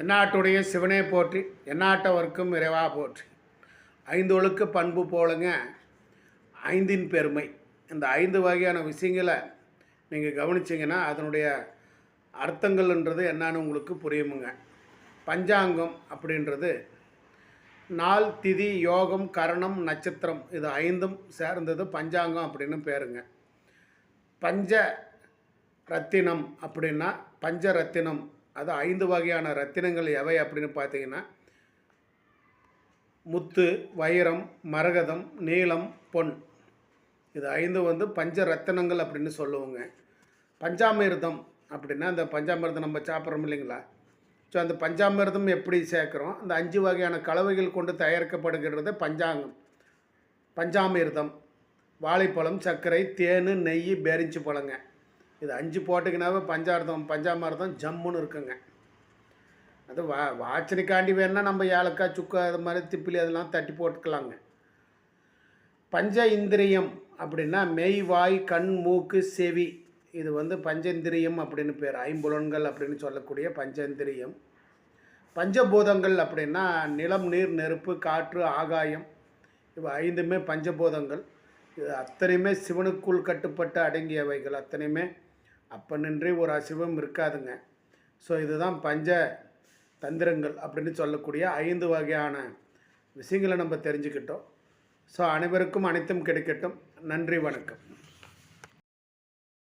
எந்நாட்டுடைய சிவனே போற்றி எந்நாட்டவர்க்கும் இறைவா போற்றி. ஐந்து ஒழுக்க பண்பு போலுங்க ஐந்தின் பெருமை. இந்த ஐந்து வகையான விஷயங்களை நீங்கள் கவனிச்சிங்கன்னா அதனுடைய அர்த்தங்கள்ன்றது என்னன்னு உங்களுக்கு புரியுமுங்க. பஞ்சாங்கம் அப்படின்றது நாள் திதி யோகம் கரணம் நட்சத்திரம் இது ஐந்தும் சேர்ந்தது பஞ்சாங்கம் அப்படின்னு பேருங்க. பஞ்ச ரத்தினம் அப்படின்னா பஞ்ச ரத்தினம் அது ஐந்து வகையான ரத்தினங்கள் எவை அப்படின்னு பார்த்தீங்கன்னா முத்து வைரம் மரகதம் நீலம் பொன். இது ஐந்து வந்து பஞ்ச ரத்தினங்கள் அப்படின்னு சொல்லுவோங்க. பஞ்சாமிர்தம் அப்படின்னா அந்த பஞ்சாமிர்தம் நம்ம சாப்பிட்றோம் இல்லைங்களா? ஸோ அந்த பஞ்சாமிர்தம் எப்படி சேர்க்குறோம்? அந்த அஞ்சு வகையான கலவைகள் கொண்டு தயாரிக்கப்படுகிறது பஞ்சாங்கம். பஞ்சாமிர்தம் வாழைப்பழம் சர்க்கரை தேன் நெய் பேரிஞ்சு பழங்க. இது அஞ்சு போட்டுக்கினாவே பஞ்சார்த்தம் பஞ்சாமிர்தம் ஜம்முன்னு இருக்குங்க. அது வா வாசனைக்காண்டி வேணால் நம்ம ஏலக்காய் சுக்கா அது மாதிரி திப்பிலி அதெல்லாம் தட்டி போட்டுக்கலாங்க. பஞ்ச இந்திரியம் அப்படின்னா மெய் வாய் கண் மூக்கு செவி. இது வந்து பஞ்சேந்திரியம் அப்படின்னு பேர். ஐம்புலன்கள் அப்படின்னு சொல்லக்கூடிய பஞ்சேந்திரியம் பஞ்சபூதங்கள் அப்படின்னா நிலம் நீர் நெருப்பு காற்று ஆகாயம். இவை ஐந்துமே பஞ்சபூதங்கள். இது அத்தனையுமே சிவனுக்குள் கட்டுப்பட்டு அடங்கியவைகள் அத்தனையுமே. அப்பனின்றி ஒரு அசிவம் இருக்காதுங்க. ஸோ இதுதான் பஞ்ச தந்திரங்கள் அப்படின்னு சொல்லக்கூடிய ஐந்து வகையான விஷயங்களை நம்ம தெரிஞ்சுக்கிட்டோம். ஸோ அனைவருக்கும் அனைத்தும் கிடைக்கட்டும். நன்றி வணக்கம்.